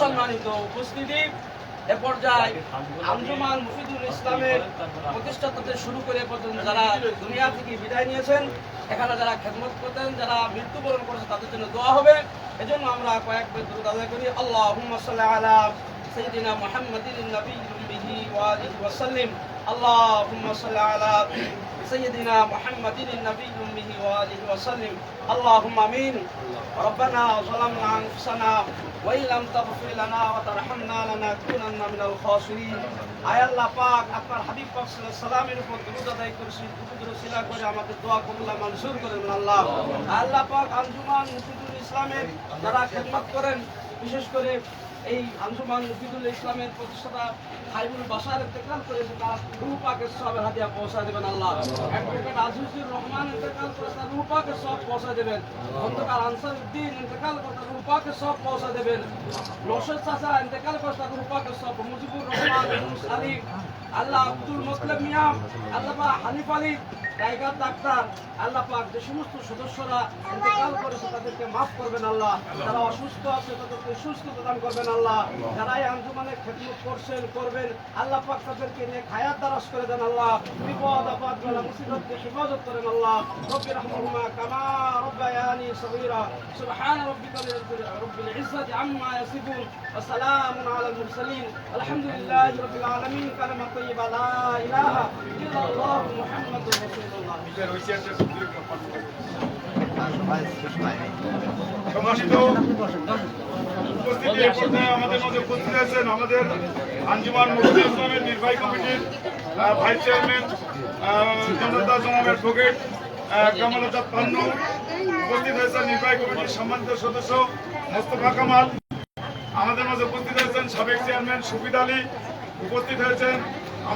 সম্মানিত উপস্থিতি এ পর্যায়ে আঞ্জুমান মুফিদুল ইসলামের প্রতিষ্ঠাতা থেকে শুরু করে এ পর্যন্ত যারা দুনিয়া থেকে বিদায় নিয়েছেন এখানে যারা খেদমত করতেন যারা মৃত্যুবরণ করেছে তাদের জন্য দোয়া হবে এজন্য আমরা কয়েক বের দরুদ আদায় করি আল্লাহ সাল্লি আলা سيدنا محمد النبي به وآله وسلم اللهم صل على سيدنا محمد النبي به وآله وسلم اللهم آمين ربنا ظلمنا أنفسنا وإن لم تغفر لنا وترحمنا لنكونن من الخاسرين আয় আল্লাহ পাক আপনার হাবিব পাক সাল্লাল্লাহু আলাইহি সাল্লামের উপর দরুদ আদায় করেছি দুরুদ রসিলা করে আমাদের দোয়া কবুল মঞ্জুর করেন আল্লাহ আল্লাহ পাক আঞ্জুমান মুফিদুল ইসলামের যারা খেদমত করেন বিশেষ করে এই আঞ্জুমান মুফিদুল ইসলামের প্রতিষ্ঠাতা হাইবুল বাসার ইন্তেকাল করেছে, তার রুহ পাকের সবের হাতিয়া পৌঁছা দেবেন আল্লাহ। অ্যাডভোকেট আজিজুর রহমান ইন্তেকাল করে তার রুহ পাকের সব পৌঁছা দেবেন। খন্দকার আনসার উদ্দিন ইন্তেকাল করে তার রুহ পাকের সব পৌঁছা দেবেন। নসর চাচা ইন্তেকাল করে তার রুহ পাকের সব মুজিবুর রহমান, আলী, আল্লাহ আব্দুল মোসলেম মিয়াম, আল্লাহ পাক হানিফ আলী, টাইগার ডাক্তার, আল্লাহ পাক যে সমস্ত সদস্যরা ইন্তেকাল করেছে তাদেরকে মাফ করবেন আল্লাহ। যারা অসুস্থ আছে তাদেরকে সুস্থ প্রদান করবেন আল্লাহ যারা এই আঞ্জুমানে খেদমত করছেন, করবেন, আল্লাহ পাক তাদেরকে নিয়ে খায়াত দারাজ করে দেন আল্লাহ। বিপদ, আপদ বেলা মুসিবতকে হেফাজত করেন আল্লাহ। রব্বি রহমহুমা কামা রব্বায়ানি সগীরা। সুবহান রাব্বিকা রব্বিল ইজ্জাতি আম্মা ইয়াসিফুন। ওয়া সালামুন আলাল মুরসালিন। আলহামদুলিল্লাহি রাব্বিল আলামিন। কালিমা তাইয়্যিবা লা ইলাহা ইল্লাল্লাহ মুহাম্মাদুর রাসূলুল্লাহ। সম্মানিত উপস্থিতি পর্যায়ে আমাদের মধ্যে উপস্থিত আছেন আমাদের আঞ্জুমান মুফতি ইসলামের নির্বাহী কমিটির ভাইস চেয়ারম্যান জনতা জনাব অ্যাডভোকেট কামাল পান্নু উপস্থিত হয়েছেন নির্বাহী কমিটির সম্মানিত সদস্য মোস্তফা কামাল। আমাদের মাঝে উপস্থিত হয়েছেন সাবেক চেয়ারম্যান সুফিদ আলী। উপস্থিত হয়েছেন